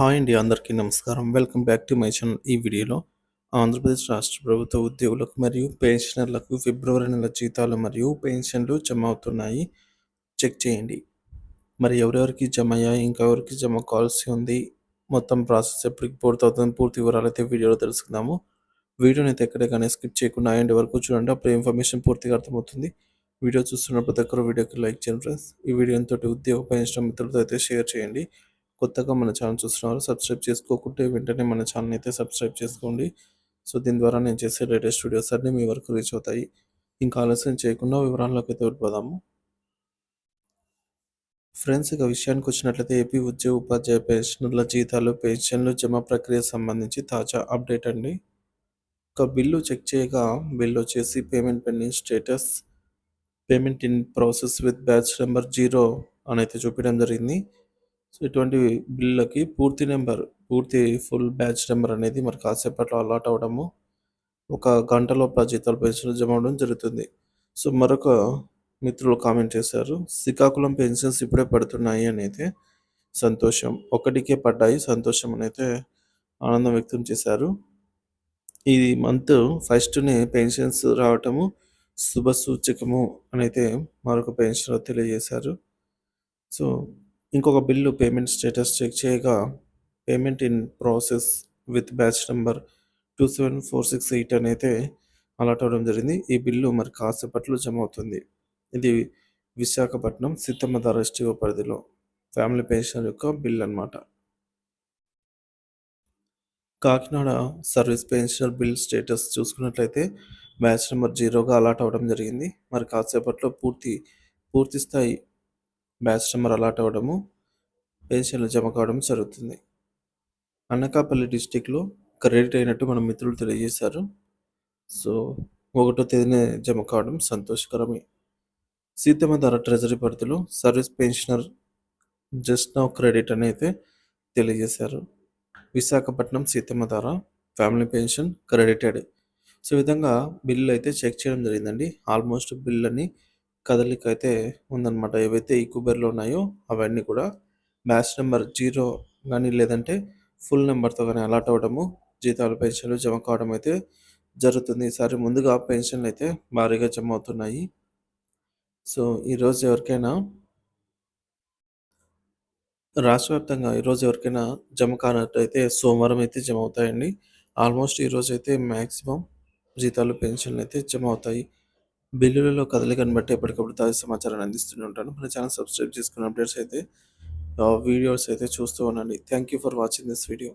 Hi అండి అందరికీ నమస్కారం. Welcome back to my channel. ఈ వీడియోలో ఆంధ్రప్రదేశ్ రాష్ట్ర ప్రభుత్వ ఉద్యోగులకు మరియు పెన్షనర్లకు ఫిబ్రవరి నెల జీతాలు మరియు పెన్షన్లు జమ అవుతున్నాయి. చెక్ చేయండి. మరి ఎవరెవరికి జమ అయ్యాయి ఇంకా ఎవరికి జమ కావాల్సి ఉంది? మొత్తం ప్రాసెస్ ఎప్పటికి పూర్తవుతుంది పూర్తి వివరాలు అయితే వీడియోలో తెలుసుకుందాము. వీడియోని అయితే ఎక్కడే కానీ స్కిప్ చేయకుండా ఎండ్ వరకు చూడండి అప్పుడు ఇన్ఫర్మేషన్ పూర్తిగా అర్థమవుతుంది. వీడియో చూస్తున్న ప్రతి ఒక్కరు వీడియోకి లైక్ చేయండి ఫ్రెండ్స్. ఈ వీడియోతో తోటి ఉద్యోగ పెన్షన్ మిత్రులతో అయితే షేర్ చేయండి. కొత్తగా మన ఛానల్ చూస్తున్నారు సబ్స్క్రైబ్ చేసుకోకుంటే వెంటనే మన ఛానల్ అయితే సబ్స్క్రైబ్ చేసుకోండి. సో దీని ద్వారా నేను చేసే లేటెస్ట్ వీడియోస్ అన్నీ మీ వరకు రీచ్ అవుతాయి. ఇంకా ఆలస్యం చేయకుండా వివరాల్లోకి అయితే వెళ్ళిపోదాము. ఫ్రెండ్స్ ఇక విషయానికి వచ్చినట్లయితే ఏపీ ఉద్యోగ ఉపాధ్యాయ పెన్షనర్ల జీతాలు పెన్షన్లు జమ ప్రక్రియ సంబంధించి తాజా అప్డేట్ అండి. ఒక బిల్లు చెక్ చేయగా బిల్లు వచ్చేసి payment pending status payment in process with batch number zero అని అయితే చూపించడం జరిగింది. సో ఇటువంటి బిల్లులకి పూర్తి నెంబర్ పూర్తి ఫుల్ బ్యాచ్ నెంబర్ అనేది మరి కాసేపట్లో అలాట్ అవ్వడము ఒక గంటలో జీతాలు పెన్షన్ జమ అవడం జరుగుతుంది. సో మరొక మిత్రులు కామెంట్ చేశారు శ్రీకాకుళం పెన్షన్స్ ఇప్పుడే పడుతున్నాయి అని అయితే సంతోషం ఒకటికే పడ్డాయి సంతోషం అని అయితే ఆనందం వ్యక్తం చేశారు. ఈ మంత్ ఫస్ట్నే పెన్షన్స్ రావటము శుభ సూచకము అని అయితే మరొక పెన్షన్ తెలియజేశారు. సో ఇంకొక బిల్లు పేమెంట్ స్టేటస్ చెక్ చేయగా payment in process with batch number two seven four six eight అని అయితే అలాట్ అవ్వడం జరిగింది. ఈ బిల్లు మరి కాసేపట్లో జమ అవుతుంది ఇది విశాఖపట్నం సిద్ధమ్మధార ఎస్టీఓ పరిధిలో ఫ్యామిలీ పెన్షన్ యొక్క బిల్ అనమాట Kakinada service pensioner bill status చూసుకున్నట్లయితే బ్యాచ్ నెంబర్ జీరోగా అలాట్ అవ్వడం జరిగింది. మరి కాసేపట్లో పూర్తి పూర్తి స్థాయి బ్యాచ్ నెంబర్ అలాట్ అవ్వడము పెన్షన్లు జమ కావడం జరుగుతుంది. అనకాపల్లి డిస్టిక్లో క్రెడిట్ అయినట్టు మన మిత్రులు తెలియజేశారు. సో ఒకటో తేదీనే జమ కావడం సంతోషకరమే. సీతమ్మ ధర ట్రెజరీ పరిధిలో service pensioner just now credit అని అయితే తెలియజేశారు. Visakhapatnam Seethammadhara family pension credited. So విధంగా బిల్లు అయితే చెక్ చేయడం జరిగిందండి. ఆల్మోస్ట్ బిల్ అని కదలిక అయితే ఉందన్నమాట. ఏవైతే ఈ కుబేర్లో ఉన్నాయో అవన్నీ కూడా బ్యాచ్ నెంబర్ జీరో కానీ లేదంటే ఫుల్ నెంబర్తో కానీ అలాట్ అవ్వడము జీతాలు పెన్షన్లు జమ కావడం అయితే జరుగుతుంది. ఈసారి ముందుగా పెన్షన్లు అయితే భారీగా జమ అవుతున్నాయి. సో ఈరోజు ఎవరికైనా రాష్ట్ర వ్యాప్తంగా ఈరోజు ఎవరికైనా జమ కానట్టయితే సోమవారం అయితే జమ అవుతాయండి. ఆల్మోస్ట్ ఈరోజు అయితే మ్యాక్సిమం జీతాలు పెన్షన్లు అయితే జమ అవుతాయి. బిల్లులలో కదలికను బట్టి ఎప్పటికప్పుడు తాజా సమాచారాన్ని అందిస్తూనే ఉంటాను. మన ఛానల్ సబ్స్క్రైబ్ చేసుకున్న అప్డేట్స్ అయితే వీడియోస్ అయితే చూస్తూ ఉండండి. Thank you for watching this video